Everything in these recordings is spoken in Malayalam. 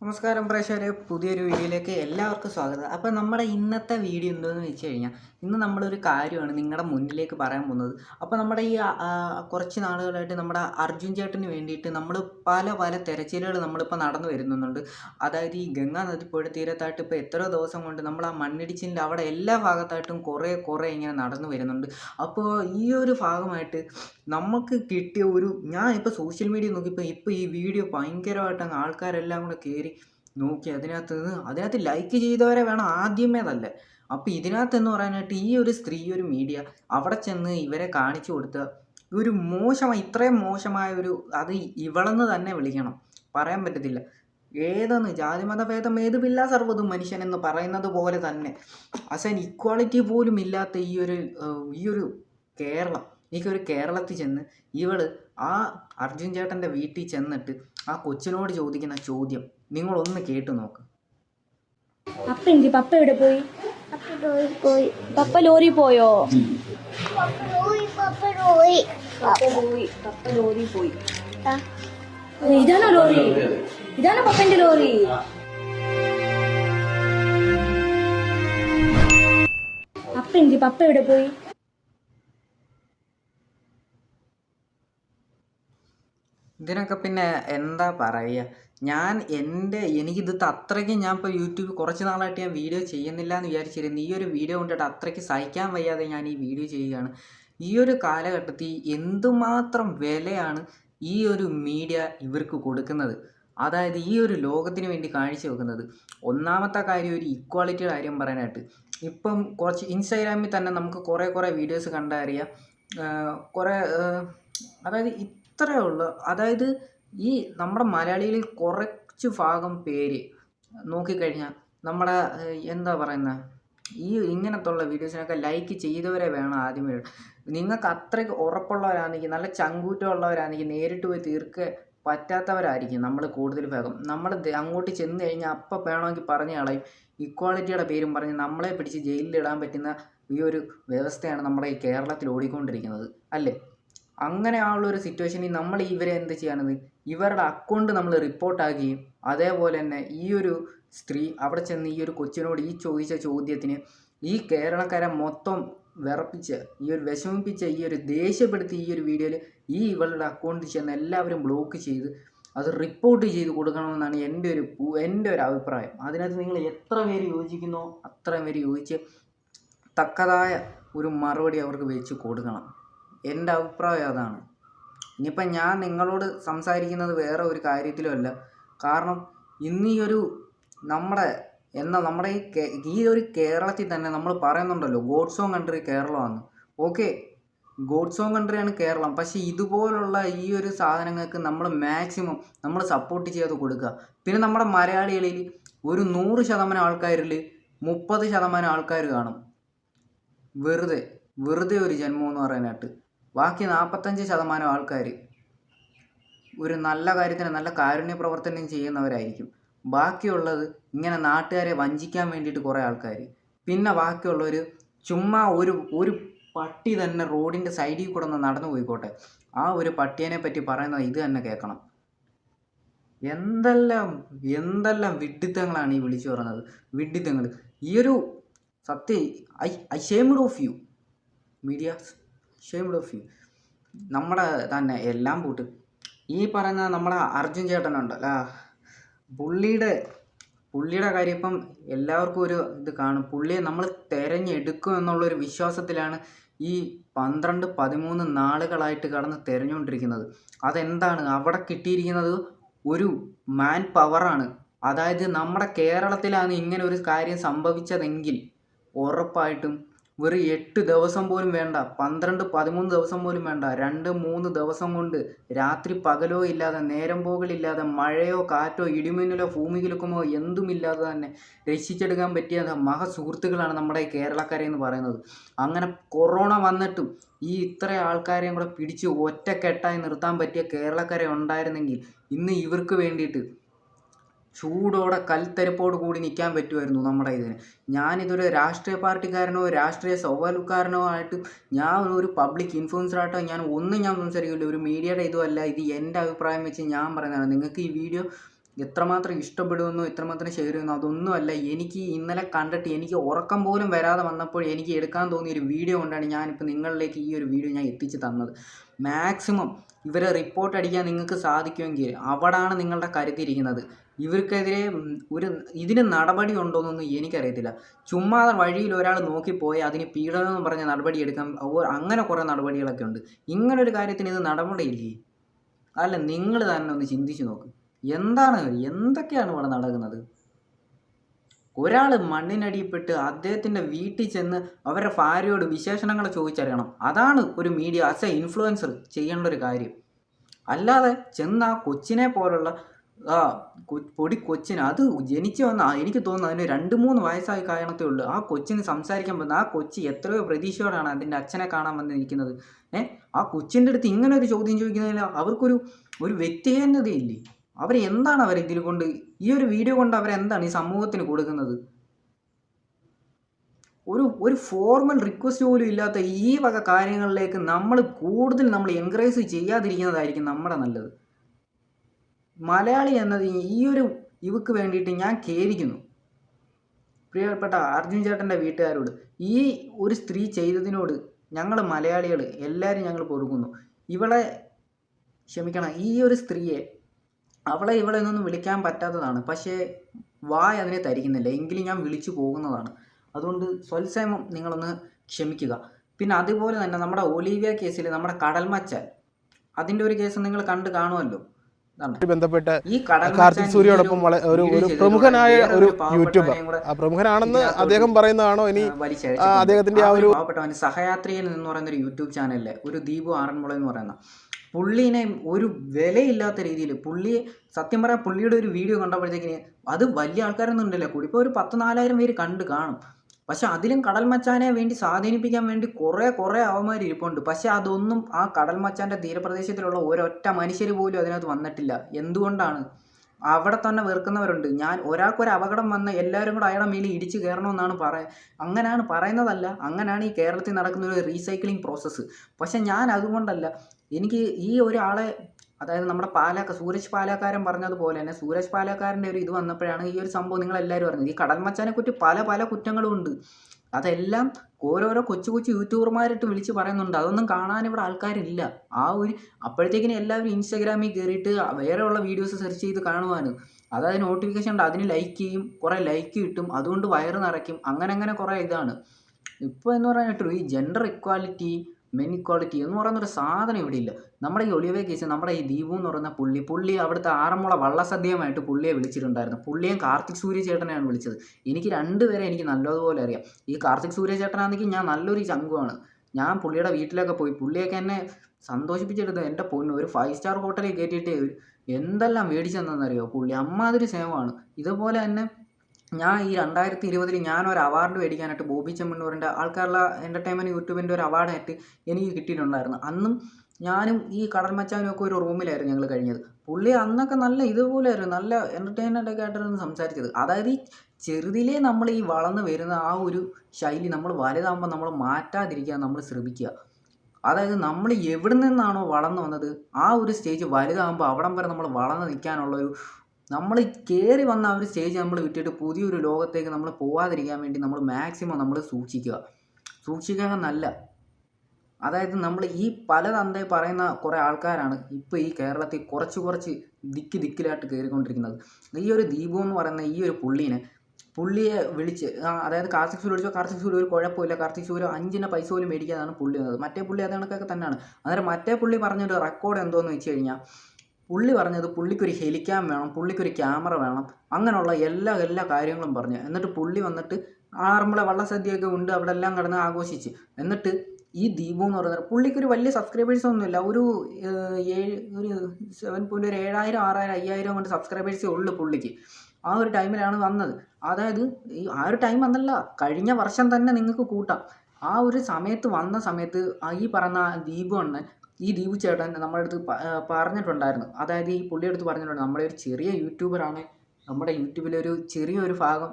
നമസ്കാരം പ്രേക്ഷകരെ. പുതിയൊരു വീഡിയോയിലേക്ക് എല്ലാവർക്കും സ്വാഗതം. അപ്പോൾ നമ്മുടെ ഇന്നത്തെ വീഡിയോ എന്താണെന്ന് വെച്ച് കഴിഞ്ഞാൽ ഇന്ന് നമ്മളൊരു കാര്യമാണ് നിങ്ങളുടെ മുന്നിലേക്ക് പറയാൻ പോകുന്നത്. അപ്പോൾ നമ്മുടെ ഈ കുറച്ച് നാളുകളായിട്ട് നമ്മുടെ അർജുൻ ചേട്ടന് വേണ്ടിയിട്ട് നമ്മൾ പല പല തെരച്ചിലുകൾ നമ്മളിപ്പോൾ നടന്നു വരുന്നുണ്ട്. അതായത് ഈ ഗംഗാ നദിപ്പുഴ തീരത്തായിട്ട് ഇപ്പോൾ എത്ര ദിവസം കൊണ്ട് നമ്മൾ ആ മണ്ണിടിച്ചിലിന്റെ അവിടെ എല്ലാ ഭാഗത്തായിട്ടും കുറേ കുറേ ഇങ്ങനെ നടന്നു വരുന്നുണ്ട്. അപ്പോൾ ഈ ഒരു ഭാഗമായിട്ട് നമുക്ക് കിട്ടിയ ഒരു ഞാൻ ഇപ്പോൾ സോഷ്യൽ മീഡിയ നോക്കിയപ്പോൾ ഇപ്പോൾ ഈ വീഡിയോ ഭയങ്കരമായിട്ട് ആൾക്കാരെല്ലാം കൂടെ കയറി നോക്കി അതിനകത്ത് അതിനകത്ത് ലൈക്ക് ചെയ്തവരെ വേണം ആദ്യമേ തന്നെ അപ്പോൾ ഇതിനകത്ത് എന്ന് പറയാനായിട്ട് ഈ ഒരു സ്ത്രീ ഒരു മീഡിയ അവിടെ ചെന്ന് ഇവരെ കാണിച്ചു കൊടുത്ത ഒരു മോശമായി ഇത്രയും മോശമായ ഒരു അത് ഇവളെന്ന് തന്നെ വിളിക്കണം. പറയാൻ പറ്റത്തില്ല. ഏതെന്ന്? ജാതിമത ഭേദം ഏതുമില്ല സർവതും മനുഷ്യൻ എന്ന് പറയുന്നത് പോലെ തന്നെ. അസൻ ഇക്വാളിറ്റി പോലും ഇല്ലാത്ത ഈ ഒരു ഈ ഒരു കേരളം. ഒരു കേരളത്തിൽ ചെന്ന് ഇവൾ ആ അർജുൻ ചേട്ടന്റെ വീട്ടിൽ ചെന്നിട്ട് ആ കൊച്ചിനോട് ചോദിക്കുന്ന ചോദ്യം നിങ്ങളൊന്ന് കേട്ടു നോക്ക്. അപ്പ എന്തി? പപ്പ എവിടെ പോയി? പപ്പ പോയി. പോയി പപ്പ ലോറി പോയോ? പപ്പ പോയി. പപ്പ പോയി. പപ്പ പോയി പോയി ആ, ഇതാണോ ലോറി ഇതാണോ പപ്പന്റെ ലോറി? പപ്പ എന്തി? പപ്പ എവിടെ പോയി? ഇതിനൊക്കെ പിന്നെ എന്താ പറയുക? ഞാൻ എന്റെ എനിക്കിത് അത്രയ്ക്ക് ഞാൻ ഇപ്പോൾ യൂട്യൂബ് കുറച്ച് നാളായിട്ട് ഞാൻ വീഡിയോ ചെയ്യുന്നില്ല എന്ന് വിചാരിച്ചിരുന്നു. ഈ ഒരു വീഡിയോ കൊണ്ടിട്ട് അത്രയ്ക്ക് സഹിക്കാൻ വയ്യാതെ ഞാൻ ഈ വീഡിയോ ചെയ്യുകയാണ്. ഈ ഒരു കാലഘട്ടത്തിൽ എന്തുമാത്രം വിലയാണ് ഈ ഒരു മീഡിയ ഇവർക്ക് കൊടുക്കുന്നത്? അതായത് ഈ ഒരു ലോകത്തിന് വേണ്ടി കാഴ്ച വെക്കുന്നത്. ഒന്നാമത്തെ കാര്യം ഒരു ഇക്വാളിറ്റിയുടെ കാര്യം പറയാനായിട്ട്. ഇപ്പം കുറച്ച് ഇൻസ്റ്റാഗ്രാമിൽ തന്നെ നമുക്ക് കുറേ കുറേ വീഡിയോസ് കണ്ടറിയാം. കുറേ അതായത് ഇത്രയേ ഉള്ളൂ. അതായത് ഈ നമ്മുടെ മലയാളികളിൽ കുറച്ച് ഭാഗം പേര് നോക്കിക്കഴിഞ്ഞാൽ നമ്മുടെ എന്താ പറയുന്നത് ഈ ഇങ്ങനത്തുള്ള വീഡിയോസിനൊക്കെ ലൈക്ക് ചെയ്തവരെ വേണം ആദ്യമേ. നിങ്ങൾക്ക് അത്രയ്ക്ക് ഉറപ്പുള്ളവരാണെങ്കിൽ നല്ല ചങ്കൂറ്റമുള്ളവരാണെങ്കിൽ നേരിട്ട് പോയി തീർക്ക് പറ്റാത്തവരായിരിക്കും നമ്മൾ കൂടുതൽ ഭാഗം. നമ്മൾ അങ്ങോട്ട് ചെന്ന് കഴിഞ്ഞാൽ അപ്പം വേണമെങ്കിൽ പറഞ്ഞു കളയും. ഇക്വാളിറ്റിയുടെ പേരും പറഞ്ഞ് നമ്മളെ പിടിച്ച് ജയിലിലിടാൻ പറ്റുന്ന ഈ ഒരു വ്യവസ്ഥയാണ് നമ്മുടെ ഈ കേരളത്തിൽ ഓടിക്കൊണ്ടിരിക്കുന്നത്. അല്ലേ? അങ്ങനെ ആ ഉള്ളൊരു സിറ്റുവേഷനിൽ നമ്മൾ ഇവരെ എന്ത് ചെയ്യാനത് ഇവരുടെ അക്കൗണ്ട് നമ്മൾ റിപ്പോർട്ടാക്കുകയും അതേപോലെ തന്നെ ഈ ഒരു സ്ത്രീ അവിടെ ചെന്ന് ഈ ഒരു കൊച്ചിനോട് ഈ ചോദിച്ച ചോദ്യത്തിന് ഈ കേരളക്കാരെ മൊത്തം വിറപ്പിച്ച് ഈ ഒരു വിഷമിപ്പിച്ച ഈ ഒരു ദേഷ്യപ്പെടുത്തി ഈ ഒരു വീഡിയോയിൽ ഈ ഇവളുടെ അക്കൗണ്ടിൽ ചെന്ന് എല്ലാവരും ബ്ലോക്ക് ചെയ്ത് അത് റിപ്പോർട്ട് ചെയ്ത് കൊടുക്കണമെന്നാണ് എന്റെ ഒരു എന്റെ ഒരു അഭിപ്രായം. അതിനകത്ത് നിങ്ങൾ എത്ര പേര് യോജിക്കുന്നോ? അത്രയും പേര് യോജിച്ച് തക്കതായ ഒരു മറുപടി അവർക്ക് വെച്ച് കൊടുക്കണം. എന്റെ അഭിപ്രായം അതാണ്. ഇനിയിപ്പം ഞാൻ നിങ്ങളോട് സംസാരിക്കുന്നത് വേറെ ഒരു കാര്യത്തിലുമല്ല കാരണം ഇന്ന് ഈ ഒരു നമ്മുടെ എന്നാൽ നമ്മുടെ ഈ ഈ ഒരു കേരളത്തിൽ തന്നെ നമ്മൾ പറയുന്നുണ്ടല്ലോ ഗോഡ്സ് ഓൺ കൺട്രി കേരളമാണ്. ഓക്കെ ഗോഡ്സ് ഓൺ കൺട്രിയാണ് കേരളം. പക്ഷേ ഇതുപോലുള്ള ഈ ഒരു സാധനങ്ങൾക്ക് നമ്മൾ മാക്സിമം നമ്മൾ സപ്പോർട്ട് ചെയ്ത് കൊടുക്കുക. പിന്നെ നമ്മുടെ മലയാളികളിൽ ഒരു നൂറ് ശതമാനം ആൾക്കാരിൽ മുപ്പത് ശതമാനം ആൾക്കാർ കാണും. വെറുതെ വെറുതെ ഒരു ജന്മം എന്ന് പറയാനായിട്ട് ബാക്കി നാൽപ്പത്തഞ്ച് ശതമാനം ആൾക്കാർ ഒരു നല്ല കാര്യത്തിന് നല്ല കാരുണ്യ പ്രവർത്തനം ചെയ്യുന്നവരായിരിക്കും. ബാക്കിയുള്ളത് ഇങ്ങനെ നാട്ടുകാരെ വഞ്ചിക്കാൻ വേണ്ടിയിട്ട് കുറേ ആൾക്കാർ പിന്നെ ബാക്കിയുള്ളവർ ചുമ്മാ ഒരു ഒരു പട്ടി തന്നെ റോഡിന്റെ സൈഡിൽ കൂടെ ഒന്ന് നടന്നു പോയിക്കോട്ടെ. ആ ഒരു പട്ടിയനെ പറ്റി പറയുന്നത് ഇത് തന്നെ കേൾക്കണം. എന്തെല്ലാം എന്തെല്ലാം വിഡ്ഢിത്തങ്ങളാണ് ഈ വിളിച്ചു പറയുന്നത്. വിഡ്ഢിത്തങ്ങൾ ഈ ഒരു സത്യം I I shamed of you. Media shamed of you നമ്മുടെ തന്നെ എല്ലാം പൂട്ട്. ഈ പറയുന്ന നമ്മളെ അർജുൻ ചേട്ടനുണ്ടല്ലോ പുള്ളിയുടെ പുള്ളിയുടെ കാര്യം ഇപ്പം എല്ലാവർക്കും ഒരു ഇത് കാണും. പുള്ളിയെ നമ്മൾ തിരഞ്ഞെടുക്കും എന്നുള്ളൊരു വിശ്വാസത്തിലാണ് ഈ പന്ത്രണ്ട് പതിമൂന്ന് നാളുകളായിട്ട് കടന്ന് തിരഞ്ഞുകൊണ്ടിരിക്കുന്നത്. അതെന്താണ്? അവിടെ കിട്ടിയിരിക്കുന്നത് ഒരു മാൻ പവറാണ് അതായത് നമ്മുടെ കേരളത്തിലാണ് ഇങ്ങനെ ഒരു കാര്യം സംഭവിച്ചതെങ്കിൽ ഉറപ്പായിട്ടും വെറും എട്ട് ദിവസം പോലും വേണ്ട പന്ത്രണ്ട് പതിമൂന്ന് ദിവസം പോലും വേണ്ട രണ്ട് മൂന്ന് ദിവസം കൊണ്ട് രാത്രി പകലോ ഇല്ലാതെ നേരം പോകലില്ലാതെ മഴയോ കാറ്റോ ഇടിമിന്നലോ ഭൂമികുലുക്കമോ എന്തുമില്ലാതെ തന്നെ രക്ഷിച്ചെടുക്കാൻ പറ്റിയ മഹസുഹൃത്തുക്കളാണ് നമ്മുടെ കേരളക്കാരെ എന്ന് പറയുന്നത്. അങ്ങനെ കൊറോണ വന്നിട്ടും ഈ ഇത്ര ആൾക്കാരെയും കൂടെ പിടിച്ച് ഒറ്റക്കെട്ടായി നിർത്താൻ പറ്റിയ കേരളക്കാരെ ഉണ്ടായിരുന്നെങ്കിൽ ഇന്ന് ഇവർക്ക് വേണ്ടിയിട്ട് ചൂടോടെ കൽത്തരിപ്പോട് കൂടി നിൽക്കാൻ പറ്റുമായിരുന്നു നമ്മുടെ ഇതിന്. ഞാനിതൊരു രാഷ്ട്രീയ പാർട്ടിക്കാരനോ രാഷ്ട്രീയ സൗകര്യക്കാരനോ ആയിട്ട് ഞാൻ ഒരു പബ്ലിക് ഇൻഫ്ലുവൻസർ ഇൻഫ്ലുവൻസറായിട്ടോ ഞാൻ ഒന്നും ഞാൻ സംസാരിക്കില്ല. ഒരു മീഡിയയുടെ ഇതും അല്ല ഇത് എന്റെ അഭിപ്രായം വെച്ച് ഞാൻ പറയുന്നതാണ്. നിങ്ങൾക്ക് ഈ വീഡിയോ എത്രമാത്രം ഇഷ്ടപ്പെടുമെന്നോ എത്രമാത്രം ഷെയർ ചെയ്യുന്നു അതൊന്നുമല്ല എനിക്ക് ഇന്നലെ കണ്ടിട്ട് എനിക്ക് ഉറക്കം പോലും വരാതെ വന്നപ്പോൾ എനിക്ക് എടുക്കാൻ തോന്നിയ ഒരു വീഡിയോ കൊണ്ടാണ് ഞാനിപ്പോൾ നിങ്ങളിലേക്ക് ഈ ഒരു വീഡിയോ ഞാൻ എത്തിച്ചു തന്നത്. മാക്സിമം ഇവരെ റിപ്പോർട്ട് അടിക്കാൻ നിങ്ങൾക്ക് സാധിക്കുമെങ്കിൽ അവിടാണ് നിങ്ങളുടെ കരുതിയിരിക്കുന്നത്. ഇവർക്കെതിരെ ഒരു ഇതിന് നടപടി ഉണ്ടോയെന്നൊന്നും എനിക്കറിയത്തില്ല. ചുമ്മാതെ വഴിയിൽ ഒരാൾ നോക്കിപ്പോയി അതിന് പീഡനം എന്ന് പറഞ്ഞ നടപടി എടുക്കാൻ അങ്ങനെ കുറേ നടപടികളൊക്കെ ഉണ്ട്. ഇങ്ങനൊരു കാര്യത്തിന് ഇത് നടപടിയില്ലേ? അല്ല നിങ്ങൾ തന്നെ ഒന്ന് ചിന്തിച്ചു നോക്ക്. എന്താണ് എന്തൊക്കെയാണ് ഇവിടെ നടക്കുന്നത്? ഒരാൾ മണ്ണിനടിയിൽപ്പെട്ട് അദ്ദേഹത്തിന്റെ വീട്ടിൽ ചെന്ന് അവരുടെ ഭാര്യയോട് വിശേഷണങ്ങൾ ചോദിച്ചറിയണം. അതാണ് ഒരു മീഡിയ ആസ് എ ഇൻഫ്ലുവൻസർ ചെയ്യേണ്ട ഒരു കാര്യം. അല്ലാതെ ചെന്ന് ആ കൊച്ചിനെ പോലുള്ള ആ പൊടി കൊച്ചിന്. അത് ജനിച്ചു വന്ന എനിക്ക് തോന്നുന്നു അതിന് രണ്ട് മൂന്ന് വയസ്സായി കാരണത്തേ ഉള്ളൂ. ആ കൊച്ചിന് സംസാരിക്കാൻ പറ്റുന്ന ആ കൊച്ചി എത്രയോ പ്രതീക്ഷയോടാണ് അതിന്റെ അച്ഛനെ കാണാൻ വന്ന് നിൽക്കുന്നത്. ആ കൊച്ചിന്റെ അടുത്ത് ഇങ്ങനെ ഒരു ചോദ്യം ചോദിക്കുന്നതിൽ അവർക്കൊരു ഒരു വ്യക്തിഹീനതയില്ലേ അവർ എന്താണ് അവർ ഇതിൽ കൊണ്ട് ഈ ഒരു വീഡിയോ കൊണ്ട് അവരെന്താണ് ഈ സമൂഹത്തിന് കൊടുക്കുന്നത്? ഒരു ഒരു ഫോർമൽ റിക്വസ്റ്റ് പോലും ഇല്ലാത്ത ഈ വക കാര്യങ്ങളിലേക്ക് നമ്മൾ കൂടുതൽ നമ്മൾ എൻകറേജ് ചെയ്യാതിരിക്കുന്നതായിരിക്കും നമ്മുടെ നല്ലത്. മലയാളി എന്നത് ഈ ഒരു ഇവക്ക് വേണ്ടിയിട്ട് ഞാൻ ഖേദിക്കുന്നു. പ്രിയപ്പെട്ട അർജുൻ ചേട്ടന്റെ വീട്ടുകാരോട് ഈ ഒരു സ്ത്രീ ചെയ്തതിനോട് ഞങ്ങൾ മലയാളികൾ എല്ലാവരും ഞങ്ങൾ പൊറുക്കുന്നു. ഇവളെ ക്ഷമിക്കണം ഈ ഒരു സ്ത്രീയെ അവളെ ഇവളെ ഒന്നും വിളിക്കാൻ പറ്റാത്തതാണ്. പക്ഷേ വായ അതിനെ തരിക്കുന്നില്ല. എങ്കിലും ഞാൻ വിളിച്ചു പോകുന്നതാണ്. അതുകൊണ്ട് സ്വൽസേമം നിങ്ങളൊന്ന് ക്ഷമിക്കുക. പിന്നെ അതുപോലെ തന്നെ നമ്മുടെ ഒലീവിയ കേസിൽ നമ്മുടെ കടൽമച്ചാൻ അതിന്റെ ഒരു കേസ് നിങ്ങൾ കണ്ട് കാണുമല്ലോ. ബന്ധപ്പെട്ട് കാർത്തിക് സൂര്യോടൊപ്പം സൂര്യയോടൊപ്പം ഒരു ഒരു പ്രമുഖനായ ഒരു യൂട്യൂബർ. ആ പ്രമുഖനാണെന്ന് അദ്ദേഹം പറയുന്നതാണോ? ഇനി അദ്ദേഹത്തിന്റെ ആ ഒരു- സഹയാത്രികൻ എന്ന് പറയുന്ന ഒരു യൂട്യൂബ് ചാനലിലെ ഒരു ദീപു ആറന്മുള എന്ന് പറയുന്ന പുള്ളീനെ ഒരു വിലയില്ലാത്ത രീതിയിൽ പുള്ളി സത്യം പറയാൻ പുള്ളിയുടെ ഒരു വീഡിയോ കണ്ടപ്പോഴത്തേക്കിന് അത് വലിയ ആൾക്കാരൊന്നും ഉണ്ടല്ലോ. കൂടി ഇപ്പോൾ ഒരു പത്ത് നാലായിരം പേര് കണ്ട് കാണും. പക്ഷെ അതിലും കടൽ മച്ചാനെ വേണ്ടി സ്വാധീനിപ്പിക്കാൻ വേണ്ടി കുറേ കുറേ അവന്മാർ ഇരിപ്പുണ്ട്. പക്ഷെ അതൊന്നും ആ കടൽ മച്ചാന്റെ തീരപ്രദേശത്തിലുള്ള ഒരൊറ്റ മനുഷ്യർ പോലും അതിനകത്ത് വന്നിട്ടില്ല. എന്തുകൊണ്ടാണ്? അവിടെ തന്നെ വെറുക്കുന്നവരുണ്ട്. ഞാൻ ഒരാൾക്കൊരു അപകടം വന്ന് എല്ലാവരും കൂടെ അയാളുടെ മേലിൽ ഇടിച്ച് കയറണമെന്നാണ് പറയ അങ്ങനെയാണ് പറയുന്നതല്ല. അങ്ങനെയാണ് ഈ കേരളത്തിൽ നടക്കുന്ന ഒരു റീസൈക്ലിംഗ് പ്രോസസ്സ് പക്ഷെ ഞാൻ അതുകൊണ്ടല്ല. എനിക്ക് ഈ ഒരാളെ അതായത് നമ്മുടെ പാലാക്ക സൂരജ് പാലാക്കാരൻ പറഞ്ഞതുപോലെ തന്നെ സൂരജ് പാലാക്കാരന്റെ ഒരു ഇത് വന്നപ്പോഴാണ് ഈ ഒരു സംഭവം നിങ്ങൾ എല്ലാവരും അറിഞ്ഞത്. ഈ കടൽമച്ചാനെ കുറ്റി പല പല കുറ്റങ്ങളും ഉണ്ട്. അതെല്ലാം ഓരോരോ കൊച്ചു കൊച്ചു യൂട്യൂബർമാരിട്ട് വിളിച്ച് പറയുന്നുണ്ട്. അതൊന്നും കാണാൻ ഇവിടെ ആൾക്കാരില്ല. ആ ഒരു അപ്പോഴത്തേക്കിന് എല്ലാവരും ഇൻസ്റ്റാഗ്രാമിൽ കയറിയിട്ട് വേറെയുള്ള വീഡിയോസ് സെർച്ച് ചെയ്ത് കാണുവാണ്. അതായത് നോട്ടിഫിക്കേഷൻ ഉണ്ട് അതിന് ലൈക്ക് ചെയ്യും കുറേ ലൈക്ക് കിട്ടും അതുകൊണ്ട് വയറ് നിറയ്ക്കും അങ്ങനെ അങ്ങനെ കുറേ ഇതാണ്. ഇപ്പോൾ എന്ന് പറയാനായിട്ട് ഈ ജെൻഡർ ഇക്വാലിറ്റി മെൻ ഇക്വാളിറ്റി എന്ന് പറയുന്നൊരു സാധനം ഇവിടെ ഇല്ല നമ്മുടെ ഈ ഒളിവേ കേസ് നമ്മുടെ ഈ ദീപു എന്ന് പറയുന്ന പുള്ളി പുള്ളി അവിടുത്തെ ആറന്മുള വള്ളസദ്യയുമായിട്ട് പുള്ളിയെ വിളിച്ചിട്ടുണ്ടായിരുന്നു. പുള്ളിയും കാർത്തിക് സൂര്യ ചേട്ടനെയാണ് വിളിച്ചത്. എനിക്ക് രണ്ടുപേരെ എനിക്ക് നല്ലതുപോലെ അറിയാം. ഈ കാർത്തിക് സൂര്യ ചേട്ടനാണെങ്കിൽ ഞാൻ നല്ലൊരു ചങ്കുമാണ് ഞാൻ പുള്ളിയുടെ വീട്ടിലൊക്കെ പോയി പുള്ളിയൊക്കെ എന്നെ സന്തോഷിപ്പിച്ചെടുത്ത് എന്റെ പൊന്ന് ഒരു ഫൈവ് സ്റ്റാർ ഹോട്ടലിൽ കയറ്റിയിട്ട് എന്തെല്ലാം മേടിച്ചെന്നറിയോ പുള്ളി അമ്മാതിരി സേവമാണ് ഇതുപോലെ തന്നെ ഞാൻ ഈ രണ്ടായിരത്തി ഇരുപതിൽ ഞാൻ ഒരു അവാർഡ് മേടിക്കാനായിട്ട് ബോബി ചെമ്മണ്ണൂരിന്റെ ആൾക്കാരുടെ എന്റർടൈൻമെന്റ് യൂട്യൂബിന്റെ ഒരു അവാർഡായിട്ട് എനിക്ക് കിട്ടിയിട്ടുണ്ടായിരുന്നു. അന്നും ഞാനും ഈ കടൽ മച്ചാനും ഒക്കെ ഒരു റൂമിലായിരുന്നു ഞങ്ങൾ കഴിഞ്ഞത്. പുള്ളി അന്നൊക്കെ നല്ല ഇതുപോലെയായിരുന്നു നല്ല എന്റർടൈൻമെന്റ് ഒക്കെ ആയിട്ടായിരുന്നു സംസാരിച്ചത്. അതായത് ഈ ചെറുതിലേ നമ്മൾ ഈ വളർന്നു വരുന്ന ആ ഒരു ശൈലി നമ്മൾ വലുതാകുമ്പോൾ നമ്മൾ മാറ്റാതിരിക്കാൻ നമ്മൾ ശ്രമിക്കുക. അതായത് നമ്മൾ എവിടെ നിന്നാണോ വളർന്നു വന്നത് ആ ഒരു സ്റ്റേജ് വലുതാകുമ്പോൾ അവിടം വരെ നമ്മൾ വളർന്നു നിൽക്കാനുള്ള ഒരു നമ്മൾ കയറി വന്ന ആ ഒരു സ്റ്റേജ് നമ്മൾ വിട്ടിട്ട് പുതിയൊരു ലോകത്തേക്ക് നമ്മൾ പോവാതിരിക്കാൻ വേണ്ടി നമ്മൾ മാക്സിമം നമ്മൾ സൂക്ഷിക്കുക. സൂക്ഷിക്കുക നല്ല അതായത് നമ്മൾ ഈ പല തന്തേ പറയുന്ന കുറേ ആൾക്കാരാണ് ഇപ്പോൾ ഈ കേരളത്തിൽ കുറച്ച് കുറച്ച് ദിക്ക് ദിക്കിലായിട്ട് കയറിക്കൊണ്ടിരിക്കുന്നത് ഈ ഒരു ദീപു എന്ന് പറയുന്ന ഈ ഒരു പുള്ളീനെ പുള്ളിയെ വിളിച്ച് അതായത് കാർത്തിക് സൂര്യ വിളിച്ചോ കാർത്തിക് സൂര്യ ഒരു കുഴപ്പമില്ല കാർത്തിക് സൂര്യ അഞ്ചിന്റെ പൈസ പോലും മേടിക്കാതാണ് പുള്ളി വന്നത്. മറ്റേ പുള്ളി അത് കണക്കൊക്കെ തന്നെയാണ്. അന്നേരം മറ്റേ പുള്ളി പറഞ്ഞൊരു റെക്കോർഡ് എന്തോന്ന് വെച്ച് കഴിഞ്ഞാൽ പുള്ളി പറഞ്ഞത് പുള്ളിക്കൊരു ഹെലിക്യാം വേണം പുള്ളിക്കൊരു ക്യാമറ വേണം അങ്ങനെയുള്ള എല്ലാ എല്ലാ കാര്യങ്ങളും പറഞ്ഞു. എന്നിട്ട് പുള്ളി വന്നിട്ട് ആറന്മുള വള്ളസദ്യയൊക്കെ ഉണ്ട് അവിടെ എല്ലാം കിടന്ന് ആഘോഷിച്ച്. എന്നിട്ട് ഈ ദീപു എന്ന് പറയുന്നത് പുള്ളിക്കൊരു വലിയ സബ്സ്ക്രൈബേഴ്സ് ഒന്നുമില്ല. ഒരു ഏഴ് ഒരു സെവൻ പോയിന്റ് ഒരു ഏഴായിരം ആറായിരം അയ്യായിരം കൊണ്ട് സബ്സ്ക്രൈബേഴ്സേ ഉള്ളൂ പുള്ളിക്ക്. ആ ഒരു ടൈമിലാണ് വന്നത്. അതായത് ഈ ആ ഒരു ടൈം വന്നല്ല കഴിഞ്ഞ വർഷം തന്നെ നിങ്ങൾക്ക് കൂട്ടാം. ആ ഒരു സമയത്ത് വന്ന സമയത്ത് ഈ പറഞ്ഞ ദീപു അണ്ണൻ ഈ ദീപു ചേട്ടൻ നമ്മുടെ അടുത്ത് പറഞ്ഞിട്ടുണ്ടായിരുന്നു. അതായത് ഈ പുള്ളിയുടെ അടുത്ത് പറഞ്ഞിട്ടുണ്ട് നമ്മുടെ ഒരു ചെറിയ യൂട്യൂബറാണ് നമ്മുടെ യൂട്യൂബിലൊരു ചെറിയൊരു ഭാഗം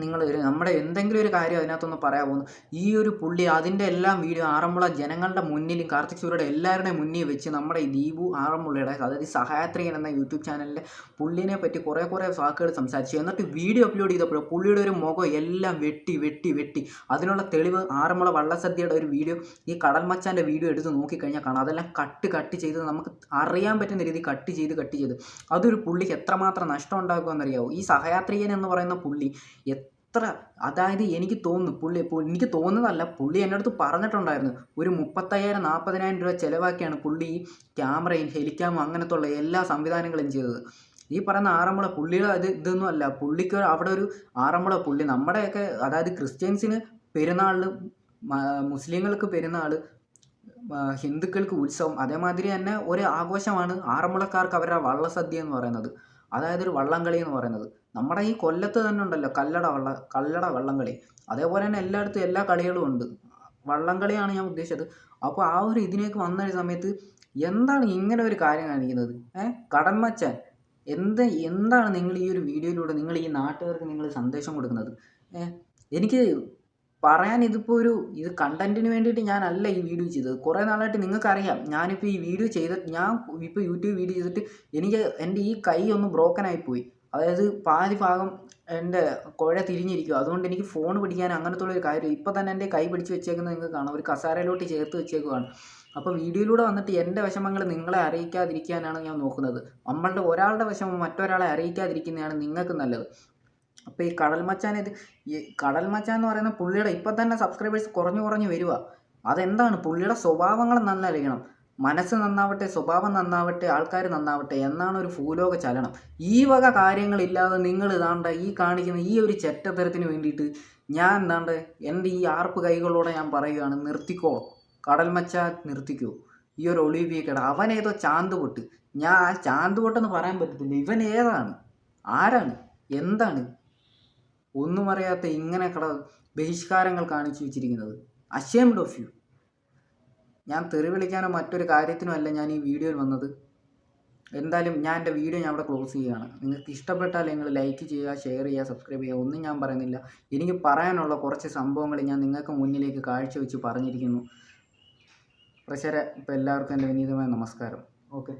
നിങ്ങൾ ഒരു നമ്മുടെ എന്തെങ്കിലും ഒരു കാര്യം അതിനകത്തൊന്ന് പറയാൻ പോകുന്നു. ഈ ഒരു പുള്ളി അതിന്റെ എല്ലാം വീഡിയോ ആറന്മുള ജനങ്ങളുടെ മുന്നിലും കാർത്തിക് സൂര്യയുടെ എല്ലാവരുടെയും മുന്നിൽ വെച്ച് നമ്മുടെ ഈ ദീപു ആറന്മുളയുടെ അതായത് ഈ സഹായത്രികൻ എന്ന യൂട്യൂബ് ചാനലിലെ പുള്ളിനെ പറ്റി കുറേ കുറേ വാക്കുകൾ സംസാരിച്ചു. എന്നിട്ട് വീഡിയോ അപ്ലോഡ് ചെയ്തപ്പോൾ പുള്ളിയുടെ ഒരു മുഖം എല്ലാം വെട്ടി വെട്ടി വെട്ടി. അതിനുള്ള തെളിവ് ആറന്മുള വള്ളസദ്യയുടെ ഒരു വീഡിയോ ഈ കടൽ മച്ചാന്റെ വീഡിയോ എടുത്ത് നോക്കിക്കഴിഞ്ഞാൽ കാണാം. അതെല്ലാം കട്ട് കട്ട് ചെയ്ത് നമുക്ക് അറിയാൻ പറ്റുന്ന രീതി കട്ട് ചെയ്ത് കട്ട് ചെയ്ത്. അതൊരു പുള്ളിക്ക് എത്രമാത്രം നഷ്ടം ഉണ്ടാക്കുമെന്നറിയാവോ ഈ സഹയാത്രികൻ എന്ന് പറയുന്ന പുള്ളി എത്ര അതായത് എനിക്ക് തോന്നുന്നു പുള്ളി എനിക്ക് തോന്നുന്നതല്ല പുള്ളി എന്റെ അടുത്ത് പറഞ്ഞിട്ടുണ്ടായിരുന്നു ഒരു മുപ്പത്തയ്യായിരം നാൽപ്പതിനായിരം രൂപ ചിലവാക്കിയാണ് പുള്ളി ഈ ക്യാമറയും ഹെലിക്യാമും അങ്ങനത്തെ ഉള്ള എല്ലാ സംവിധാനങ്ങളും ചെയ്തത്. ഈ പറയുന്ന ആറന്മുള പുള്ളിയുടെ അത് ഇതൊന്നും അല്ല പുള്ളിക്ക് അവിടെ ഒരു ആറന്മുള പുള്ളി നമ്മുടെയൊക്കെ അതായത് ക്രിസ്ത്യൻസിന് പെരുന്നാളിന് മുസ്ലിങ്ങൾക്ക് പെരുന്നാൾ ഹിന്ദുക്കൾക്ക് ഉത്സവം അതേമാതിരി തന്നെ ഒരു ആഘോഷമാണ് ആറന്മുളക്കാർക്ക് അവരുടെ വള്ളസദ്യ എന്ന് പറയുന്നത്. അതായത് ഒരു വള്ളംകളി എന്ന് പറയുന്നത്. നമ്മുടെ ഈ കൊല്ലത്ത് തന്നെ ഉണ്ടല്ലോ കല്ലട വള്ള കല്ലട വള്ളംകളി. അതേപോലെ തന്നെ എല്ലായിടത്തും എല്ലാ കളികളും ഉണ്ട്. വള്ളംകളിയാണ് ഞാൻ ഉദ്ദേശിച്ചത്. അപ്പോൾ ആ ഒരു ഇതിനേക്ക് വന്ന സമയത്ത് എന്താണ് ഇങ്ങനെ ഒരു കാര്യം കാണിക്കുന്നത്? ഏഹ് കടന്മച്ചാൻ എന്ത് എന്താണ് നിങ്ങൾ ഈ ഒരു വീഡിയോയിലൂടെ നിങ്ങൾ ഈ നാട്ടുകാർക്ക് നിങ്ങൾ സന്ദേശം കൊടുക്കുന്നത്? ഏഹ് എനിക്ക് പറയാൻ ഇതിപ്പോൾ ഒരു ഇത് കണ്ടന്റിന് വേണ്ടിയിട്ട് ഞാനല്ല ഈ വീഡിയോ ചെയ്തത്. കുറേ നാളായിട്ട് നിങ്ങൾക്കറിയാം ഞാനിപ്പോൾ ഈ വീഡിയോ ചെയ്ത ഞാൻ ഇപ്പോൾ യൂട്യൂബ് വീഡിയോ ചെയ്തിട്ട് എനിക്ക് എന്റെ ഈ കൈ ഒന്ന് ബ്രോക്കൺ ആയിപ്പോയി അതായത് പാതി ഭാഗം എന്റെ കുഴ തിരിഞ്ഞിരിക്കുക. അതുകൊണ്ട് എനിക്ക് ഫോൺ പിടിക്കാൻ അങ്ങനത്തെ ഉള്ളൊരു കാര്യം ഇപ്പോൾ തന്നെ എന്റെ കൈ പിടിച്ച് വെച്ചേക്കുന്നത് നിങ്ങൾക്ക് കാണാം. ഒരു കസാരയിലോട്ട് ചേർത്ത് വെച്ചേക്കുവാണ്. അപ്പോൾ വീഡിയോയിലൂടെ വന്നിട്ട് എന്റെ വിഷമങ്ങൾ നിങ്ങളെ അറിയിക്കാതിരിക്കാനാണ് ഞാൻ നോക്കുന്നത്. നമ്മളുടെ ഒരാളുടെ വിഷമം മറ്റൊരാളെ അറിയിക്കാതിരിക്കുന്നതാണ് നിങ്ങൾക്ക് നല്ലത്. അപ്പോൾ ഈ കടൽ മച്ചാൻ ഇത് ഈ കടൽ മച്ചാൻ എന്ന് പറയുന്ന പുള്ളിയുടെ ഇപ്പം തന്നെ സബ്സ്ക്രൈബേഴ്സ് കുറഞ്ഞു കുറഞ്ഞു വരിക അതെന്താണ്? പുള്ളിയുടെ സ്വഭാവങ്ങൾ നല്ലറിയണം മനസ്സ് നന്നാവട്ടെ സ്വഭാവം നന്നാവട്ടെ ആൾക്കാർ നന്നാവട്ടെ എന്നാണ് ഒരു ഭൂലോക ചലനം. ഈ വക കാര്യങ്ങളില്ലാതെ നിങ്ങൾ ഇതാണ്ട ഈ കാണിക്കുന്ന ഈ ഒരു ചെറ്റത്തരത്തിന് വേണ്ടിയിട്ട് ഞാൻ എന്താണ്ട് എന്റെ ഈ ആർപ്പ് കൈകളോടെ ഞാൻ പറയുകയാണ് നിർത്തിക്കോ. കടൽമച്ച നിർത്തിക്കോ. ഈ ഒരു ഒളിവിയക്കട. അവൻ ഏതോ ചാന്ത് പൊട്ട് ഞാൻ ആ ചാന്ത് പൊട്ടെന്ന് പറയാൻ പറ്റത്തില്ല. ഇവൻ ഏതാണ്? ആരാണ്? എന്താണ്? ഒന്നും അറിയാത്ത ഇങ്ങനെ കട ബഹിഷ്കാരങ്ങൾ കാണിച്ചു വെച്ചിരിക്കുന്നത്. അഷേംഡ് ഓഫ് യു ഞാൻ തെറി വിളിക്കാനോ മറ്റൊരു കാര്യത്തിനോ അല്ല ഞാൻ ഈ വീഡിയോയിൽ വന്നത്. എന്തായാലും ഞാൻ എന്റെ വീഡിയോ ഞാൻ അവിടെ ക്ലോസ് ചെയ്യുകയാണ്. നിങ്ങൾക്ക് ഇഷ്ടപ്പെട്ടാൽ നിങ്ങൾ ലൈക്ക് ചെയ്യുക ഷെയർ ചെയ്യുക സബ്സ്ക്രൈബ് ചെയ്യുക. ഒന്നും ഞാൻ പറയുന്നില്ല. എനിക്ക് പറയാനുള്ള കുറച്ച് സംഭവങ്ങൾ ഞാൻ നിങ്ങൾക്ക് മുന്നിലേക്ക് കാഴ്ചവെച്ച് പറഞ്ഞിരിക്കുന്നു. പ്രശര ഇപ്പോൾ എല്ലാവർക്കും എന്റെ വിനീതമായ നമസ്കാരം. ഓക്കെ